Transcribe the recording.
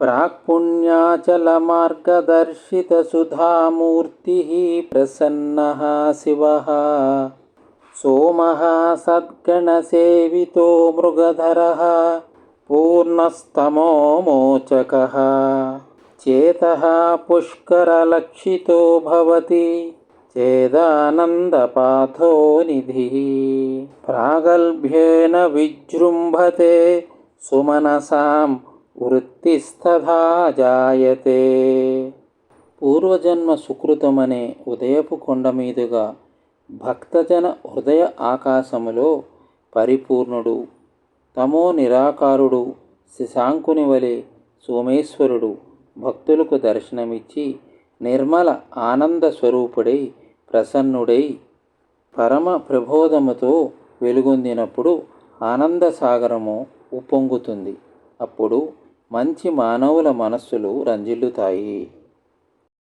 प्राक्पुण्याचलमार्गदर्शितसुधामूर्तिः प्रसन्नः शिवः सोमः सद्गणसेवितो मृगधरः पूर्णस्तमो मोचकः चेतः पुष्करलक्षितो भवति चेदानन्दपाथो निधिः प्रागल्भ्येन विजृम्भते सुमनसां వృత్తిస్తథా జాయతే పూర్వజన్మ సుకృతమనే ఉదయపు కొండ మీదుగా భక్తజన హృదయ ఆకాశములో పరిపూర్ణుడు తమో నిరాకారుడు శశాంకుని వలె సోమేశ్వరుడు భక్తులకు దర్శనమిచ్చి నిర్మల ఆనంద స్వరూపుడై ప్రసన్నుడై పరమ ప్రబోధముతో వెలుగొందినప్పుడు ఆనంద సాగరము ఉప్పొంగుతుంది. అప్పుడు మంచి మానవుల మనస్సులు రంజిల్లుతాయి.